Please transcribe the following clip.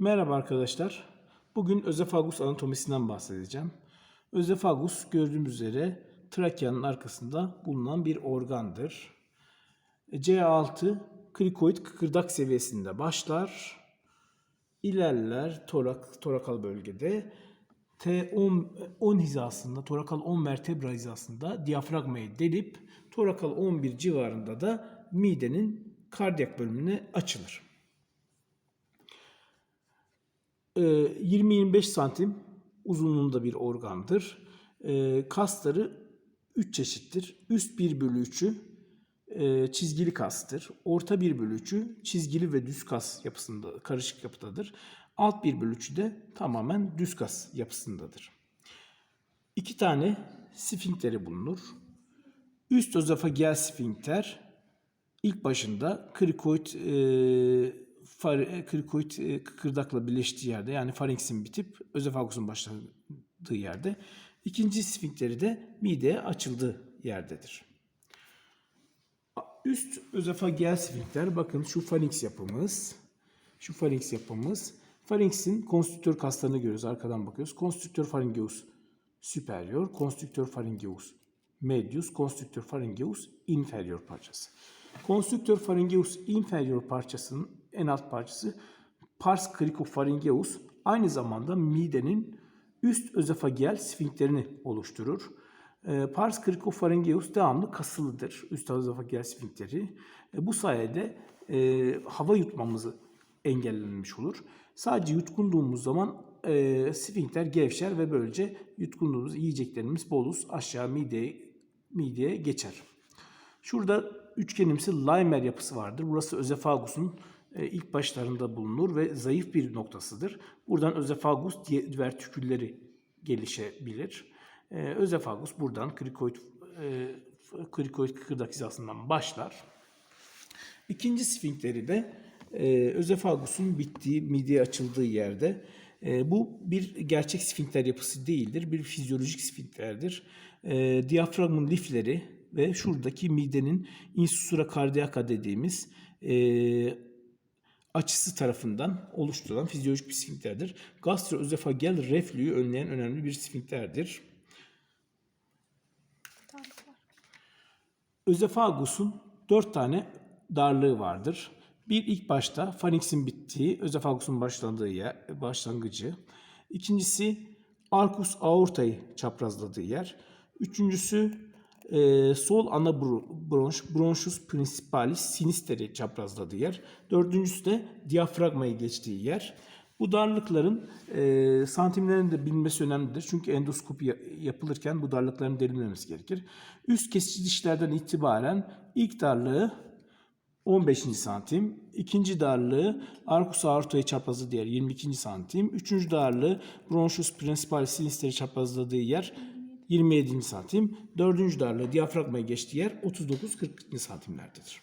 Merhaba arkadaşlar. Bugün özefagus anatomisinden bahsedeceğim. Özefagus gördüğümüz üzere trakeanın arkasında bulunan bir organdır. C6 krikoid kıkırdak seviyesinde başlar. İlerler torak, torakal bölgede. T10 10 hizasında, torakal 10 vertebra hizasında diyafragmayı delip torakal 11 civarında da midenin kardiyak bölümüne açılır. 20-25 santim uzunluğunda bir organdır. Ee, Kasları 3 çeşittir. Üst 1 bölü 3'ü e, çizgili kastır. Orta 1 bölü 3'ü çizgili ve düz kas yapısında, karışık yapıdadır. Alt 1 bölü 3'ü de tamamen düz kas yapısındadır. İki tane sfinkteri bulunur. Üst özofageal sfinkter ilk başında krikoid e, far, e, krikoid e, kıkırdakla birleştiği yerde yani faringsin bitip özofagusun başladığı yerde. İkinci sfinkteri de mideye açıldığı yerdedir. Üst özofageal sfinkter bakın şu farinks yapımız. Şu farinks yapımız. Faringsin konstrüktör kaslarını görüyoruz. Arkadan bakıyoruz. Konstrüktör pharyngeus superior, konstrüktör pharyngeus medius, konstrüktör pharyngeus inferior parçası. Konstrüktör pharyngeus inferior parçasının en alt parçası pars cricopharyngeus aynı zamanda midenin üst özofageal sfinkterini oluşturur. Ee, Pars cricopharyngeus devamlı kasılıdır. Üst özofageal sfinkteri. E, Bu sayede e, hava yutmamızı engellenmiş olur. Sadece yutkunduğumuz zaman e, sfinkter gevşer ve böylece yutkunduğumuz yiyeceklerimiz bolus aşağı mideye, mideye geçer. Şurada üçgenimsi Lymer yapısı vardır. Burası özefagusun e, ilk başlarında bulunur ve zayıf bir noktasıdır. Buradan özefagus divertikülleri gelişebilir. E, özefagus buradan krikoid, e, krikoid kıkırdak hizasından başlar. İkinci sfinkteri de özefagusun bittiği, mideye açıldığı yerde. Bu bir gerçek sfinkter yapısı değildir. Bir fizyolojik sfinkterdir. E, lifleri ve şuradaki midenin insusura cardiaca dediğimiz e, açısı tarafından oluşturulan fizyolojik bir sfinkterdir. Gastroözefageal reflüyü önleyen önemli bir sfinkterdir. Özefagusun dört tane darlığı vardır. Bir ilk başta faringsin bittiği, özefagusun başlandığı yer, başlangıcı. İkincisi arcus aortayı çaprazladığı yer. Üçüncüsü e, sol ana bro- bronş, bronchus principalis sinisteri çaprazladığı yer. Dördüncüsü de diyafragmayı geçtiği yer. Bu darlıkların e, santimlerin de bilinmesi önemlidir. Çünkü endoskopi ya- yapılırken bu darlıkların derinlemesi gerekir. Üst kesici dişlerden itibaren ilk darlığı 15. santim. ikinci darlığı arcus aortayı çaprazladığı yer 22. santim. Üçüncü darlığı bronchus principalis sinisteri çaprazladığı yer 27. santim. Dördüncü darlığı diyafragmaya geçtiği yer 39-40. santimlerdedir.